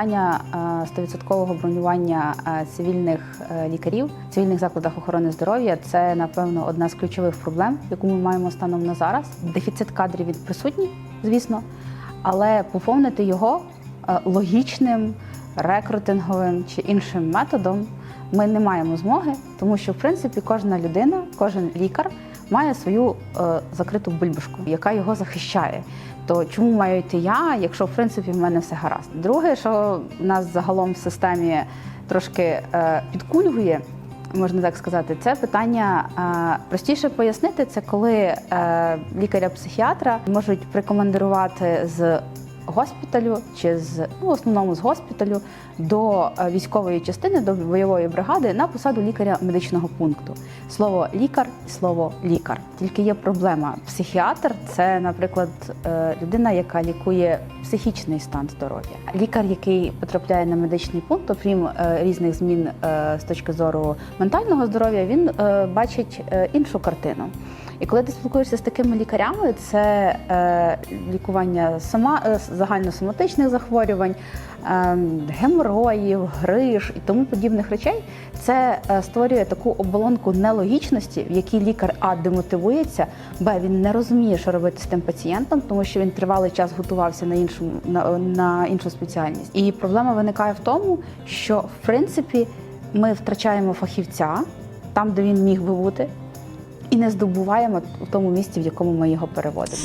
питання е, 100% бронювання е, цивільних е, лікарів в цивільних закладах охорони здоров'я це напевно одна з ключових проблем, яку ми маємо станом на зараз. Дефіцит кадрів він присутній, звісно, але поповнити його логічним рекрутинговим чи іншим методом ми не маємо змоги, тому що в принципі кожна людина, кожен лікар має свою е, закриту бульбашку, яка його захищає. То чому маю йти я, якщо в принципі в мене все гаразд? Друге, що нас загалом в системі трошки е, підкульгує, можна так сказати, це питання е, простіше пояснити. Це коли е, лікаря-психіатра можуть прикомандирувати з госпіталю чи з ну, в основному з госпіталю до е, військової частини, до бойової бригади на посаду лікаря медичного пункту. Слово лікар і слово лікар. Тільки є проблема. Психіатр це, наприклад, е, людина, яка лікує психічний стан здоров'я. Лікар, який потрапляє на медичний пункт, окрім е, різних змін з точки зору ментального здоров'я, він бачить іншу картину. І коли ти спілкуєшся з такими лікарями, це е, лікування сома, е, загальносоматичних захворювань, е, геморроїв, гриж і тому подібних речей, це е, створює таку оболонку нелогічності, в якій лікар А демотивується, Б він не розуміє, що робити з тим пацієнтом, тому що він тривалий час готувався на іншу на, на іншу спеціальність. І проблема виникає в тому, що в принципі ми втрачаємо фахівця там, де він міг би бути і не здобуваємо в тому місці, в якому ми його переводимо.